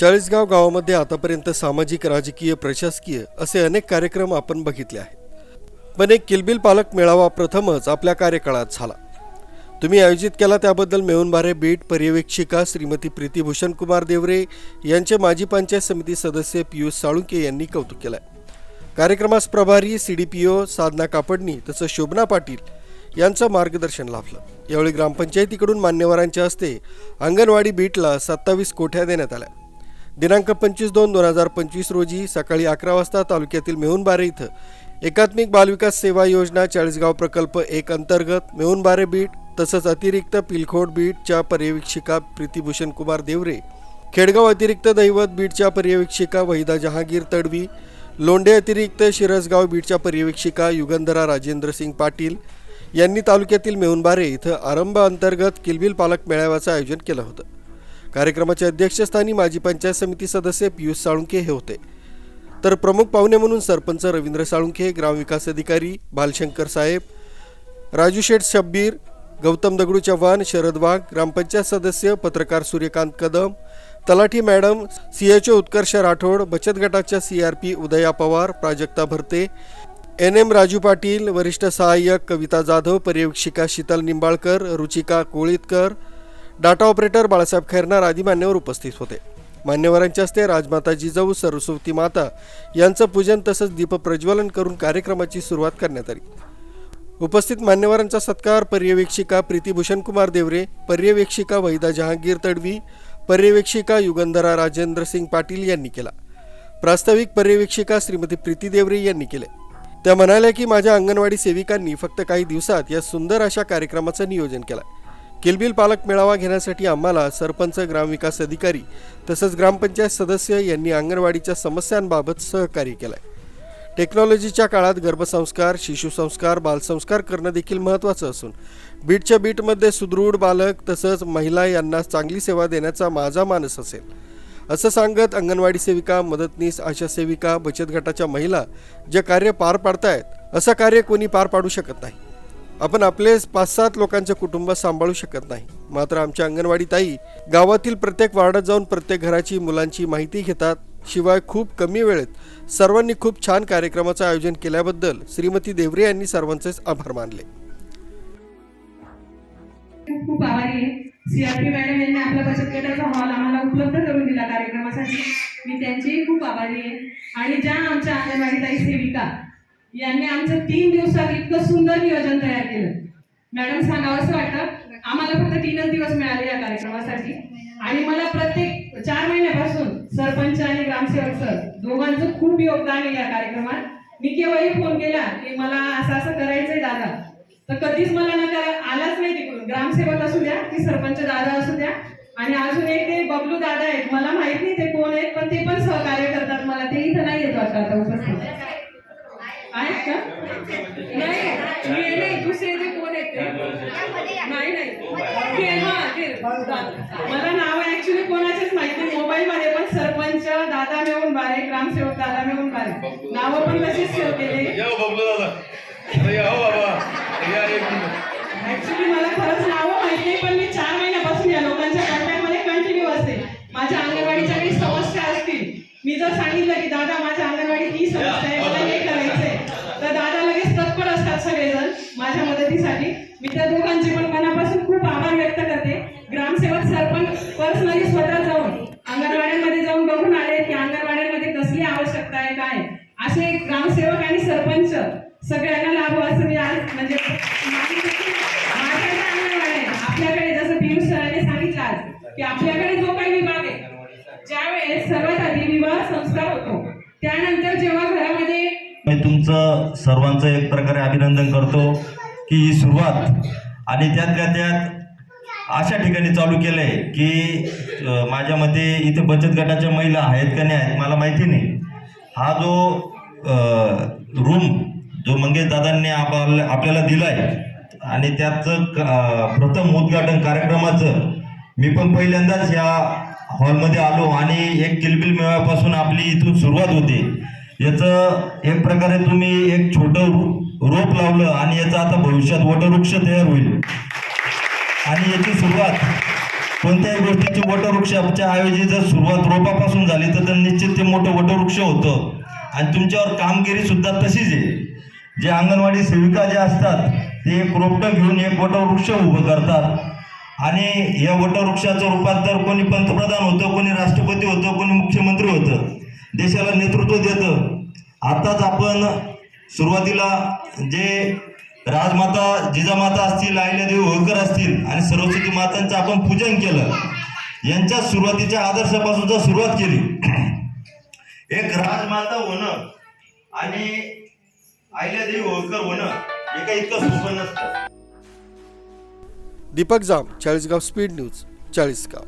चाळीसगाव गावामध्ये आतापर्यंत सामाजिक राजकीय प्रशासकीय असे अनेक कार्यक्रम आपण बघितले आहेत. पण एक किलबिल पालक मेळावा प्रथमच आपल्या कार्यकाळात झाला. तुम्ही आयोजित केला त्याबद्दल मेहुणबारे बीट पर्यवेक्षिका श्रीमती प्रीतीभूषण कुमार देवरे यांचे माजी पंचायत समिती सदस्य पियुष साळुंके यांनी कौतुक केलं कार्यक्रमास प्रभारी C D P O Sadhana Kapadni तसंच शोभना पाटील यांचं मार्गदर्शन लाभलं. यावेळी ग्रामपंचायतीकडून मान्यवरांच्या हस्ते अंगणवाडी बीटला सत्तावीस कोठ्या देण्यात आल्या. दिनांक पंचवीस दोन दोन हजार पंचवीस रोजी सकाळी अकरा वाजता तालुक्यातील मेहुणबारे इथं एकात्मिक बालविकास सेवा योजना चाळीसगाव प्रकल्प एक अंतर्गत मेहुणबारे बीट तसंच अतिरिक्त पिलखोड बीटच्या पर्यवेक्षिका प्रीतीभूषण कुमार देवरे खेडगाव अतिरिक्त दैवत बीटच्या पर्यवेक्षिका वहिदा जहांगीर तडवी लोंढे अतिरिक्त शिरसगाव बीटच्या पर्यवेक्षिका युगंधरा राजेंद्र सिंग पाटील यांनी तालुक्यातील मेहुणबारे इथं आरंभ अंतर्गत किलबिल पालक मेळाव्याचं आयोजन केलं होतं. कार्यक्रमाच्या अध्यक्षस्थानी माजी पंचायत समिती सदस्य पियुष साळुंके हे होते. तर प्रमुख पाहुणे म्हणून सरपंच रवींद्र साळुंखे ग्रामविकास अधिकारी बालशंकर साहेब राजू शेठ शब्बीर गौतम दगडू चव्हाण शरद वाघ ग्रामपंचायत सदस्य पत्रकार सूर्यकांत कदम तलाठी madam C H O Utkarsh Rathod बचत गटाच्या सी आर पी उदया पवार प्राजक्ता भरते एन एम राजू पाटील वरिष्ठ सहाय्यक कविता जाधव पर्यवेक्षिका शीतल निंबाळकर रुचिका कोळीतकर डाटा ऑपरेटर बाळासाहेब खैरनार आदी मान्यवर उपस्थित होते. मान्यवरांच्या हस्ते राजमाता जिजाऊ सरस्वती माता यांचं पूजन तसंच दीपप्रज्वलन करून कार्यक्रमाची सुरुवात करण्यात आली. उपस्थित मान्यवरांचा सत्कार पर्यवेक्षिका प्रीतीभूषण कुमार देवरे पर्यवेक्षिका वहिदा जहांगीर तडवी पर्यवेक्षिका युगंधरा राजेंद्र सिंग पाटील यांनी केला. प्रास्ताविक पर्यवेक्षिका श्रीमती प्रीती देवरे यांनी केले. त्या म्हणाल्या की माझ्या अंगणवाडी सेविकांनी फक्त काही दिवसात या सुंदर अशा कार्यक्रमाचं नियोजन केलं. किलबिल पालक मेळावा घेण्यासाठी आम्हाला सरपंच ग्रामविकास अधिकारी तसंच ग्रामपंचायत सदस्य यांनी अंगणवाडीच्या समस्यांबाबत सहकार्य केलंय. टेक्नॉलॉजीच्या काळात गर्भसंस्कार शिशुसंस्कार बालसंस्कार करणं देखील महत्त्वाचं असून बीटच्या बीटमध्ये सुदृढ बालक तसंच महिला यांना चांगली सेवा देण्याचा माझा मानस असेल. असं सांगत अंगणवाडी सेविका मदतनीस आशा सेविका बचत गटाच्या महिला जे कार्य पार पाडतायत असं कार्य कोणी पार पाडू शकत नाही. आपण आपले पाच सात लोकांचे कुटुंब सांभाळू शकत नाही. मात्र आमच्या अंगणवाडी ताई गावातील प्रत्येक वार्डात जाऊन प्रत्येक घराची मुलांची माहिती घेतात. शिवाय खूप कमी वेळेत सर्वांनी खूप छान कार्यक्रमाचं आयोजन केल्याबद्दल श्रीमती देवरे यांनी सर्वांचेच आभार मानले. खूप आभारी आहे. सीआरपी मॅडम यांनी आपल्या बचत गटाचा हॉल आम्हाला उपलब्ध करून दिला कार्यक्रमासाठी. मी त्यांचीही खूप आभारी आहे. आणि ज्या आमच्या अंगणवाडी ताई सेविका यांनी आमचं तीन दिवसात इतकं सुंदर नियोजन तयार केलं. मॅडम सांगावं असं वाटतं आम्हाला फक्त तीनच दिवस मिळाले या कार्यक्रमासाठी. आणि मला प्रत्येक चार महिन्यापासून सरपंच आणि ग्रामसेवक सर दोघांचं खूप योगदान आहे या कार्यक्रमात. मी केव्हाही फोन केला की मला असं असं करायचंय दादा तर कधीच मला नकार आलाच नाही तिकडून. ग्रामसेवक असू द्या की सरपंच दादा असू द्या. आणि अजून एक ते बबलू दादा आहेत मला माहीत नाही ते ते पण सहकार्य करतात मला ते इथं नाही येत वाटतं आता उपस्थित आहेत का नाही हे नाही दुसरे ते कोण आहेत ते नाही नाही ते हा ते मला नाव ऍक्च्युली कोणाचेच माहिती मोबाईल मध्ये पण सरपंच दादा मिळून बारे ग्रामसेवक दादा मिळून बारे नावं पण तशीच सेव्ह केले. या हो हो ऍक्च्युली मला खरंच नावं माहीत नाही पण मी चार महिन्यापासून या लोकांच्या कॉन्टॅक्टमध्ये कंटिन्यू असते. माझ्या अंगणवाडीच्या काही समस्या असतील. मी जर सांगितलं की दादा माझ्या अंगणवाडीत ही समस्या आहे मला हे करायचंय. तर दादा लगेच तत्पर असतात सगळेजण माझ्या मदतीसाठी. मी त्या दोघांचे पण मनापासून खूप आभार व्यक्त करते. पर्सनली स्वतः जाऊन अंगणवाड्यांमध्ये जाऊन बघून आले की अंगणवाड्यांमध्ये कसली आवश्यकता आहे काय असे ग्रामसेवक आणि सरपंच सगळ्यांना लाभ असं मी आज म्हणजे आपल्याकडे जसं पियुष सरांनी सांगितलं आज की आपल्याकडे जो काही विभाग आहे ज्यावेळेस सर्वात आधी विवाह संस्कार होतो त्यानंतर जेव्हा घरामध्ये मी तुमचं सर्वांचं एक प्रकारे अभिनंदन करतो की ही सुरुवात आणि त्यातल्या त्यात अशा ठिकाणी चालू केलं आहे की माझ्या मते इथे बचत गटाच्या महिला आहेत का नाही आहेत मला माहिती नाही. हा जो रूम जो मंगेश दादांनी आपल्याला आपल्याला दिला आहे आणि त्याचं प्रथम उद्घाटन कार्यक्रमाचं मी पण पहिल्यांदाच या हॉलमध्ये आलो आणि एक किलबिल मेळाव्यापासून आपली इथून सुरुवात होते. याचं एक प्रकारे तुम्ही एक छोटं रोप लावलं आणि याचं आता भविष्यात वटवृक्ष तयार होईल. आणि याची सुरुवात कोणत्याही गोष्टीची वटवृक्षाच्या ऐवजी जर सुरुवात रोपापासून झाली तर तर निश्चित ते मोठं वटवृक्ष होतं. आणि तुमच्यावर कामगिरी सुद्धा तशीच आहे. जे अंगणवाडी सेविका जे असतात ते एक रोपटं घेऊन एक वटवृक्ष उभं करतात. आणि या वटवृक्षाचं रूपांतर कोणी पंतप्रधान होतं कोणी राष्ट्रपती होतं कोणी मुख्यमंत्री होतं देशाला नेतृत्व देतं. आताच आपण सुरुवातीला जे राजमाता जिजामाता असतील अहिल्यादेवी होळकर असतील आणि सरस्वती मातांचं आपण पूजन केलं यांच्या सुरुवातीच्या आदर्शापासून जर सुरुवात केली. एक राजमाता होणं आणि अहिल्यादेवी होळकर होणं हे काही इतकं सोपं नसतं. Deepak Jam Chalisgaon speed news Chalisgaon.